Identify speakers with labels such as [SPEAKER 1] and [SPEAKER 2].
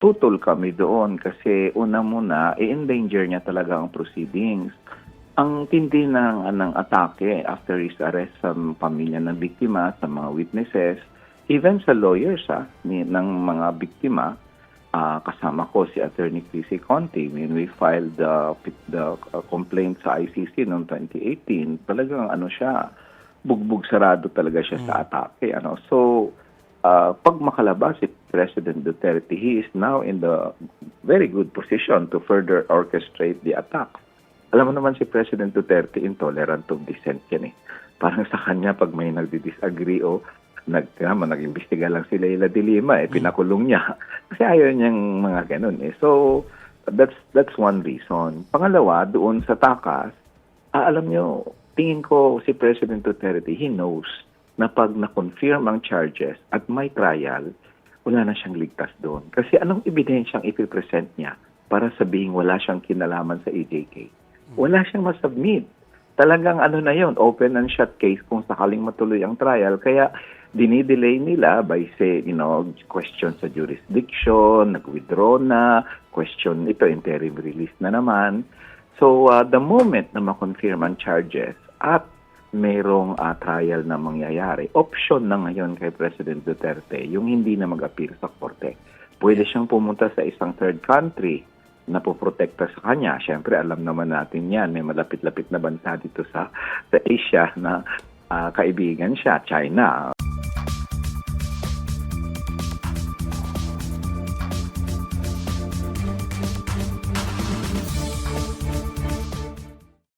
[SPEAKER 1] tutol kami doon kasi una muna, i-endanger niya talaga ang proceedings. Ang tindi ng, ng atake after his arrest sa pamilya ng biktima, sa mga witnesses, even sa lawyers ha, ni, ng mga biktima, ah, kasama ko si Attorney Chrissy Conti when we filed the, the uh, complaint sa ICC noong 2018, talagang ano siya, bugbog sarado talaga siya sa atake. Ano? So, uh, pag makalabas si President Duterte, he is now in the very good position to further orchestrate the attack. Alam mo naman si President Duterte, intolerant of dissent yan eh. Parang sa kanya, pag may nagdi-disagree o nag, tama, nag-imbestiga lang si Leila de Lima, eh, pinakulong niya. Kasi ayaw niyang mga ganun eh. So, that's that's one reason. Pangalawa, doon sa takas, ah, alam niyo, tingin ko si President Duterte, he knows na pag na-confirm ang charges at may trial, wala na siyang ligtas doon. Kasi anong ebidensyang ipipresent niya para sabihin wala siyang kinalaman sa EJK? Wala siyang masubmit. Talagang ano na yon open and shut case kung sakaling matuloy ang trial. Kaya dinidelay nila by say, you know, question sa jurisdiction, nag-withdraw na, question ito, interim release na naman. So, uh, the moment na makonfirm ang charges at mayroong uh, trial na mangyayari, option na ngayon kay President Duterte yung hindi na mag-appeal sa korte. Pwede siyang pumunta sa isang third country na poprotekta sa kanya. Siyempre, alam naman natin yan. May malapit-lapit na bansa dito sa, sa Asia na ah, kaibigan siya, China.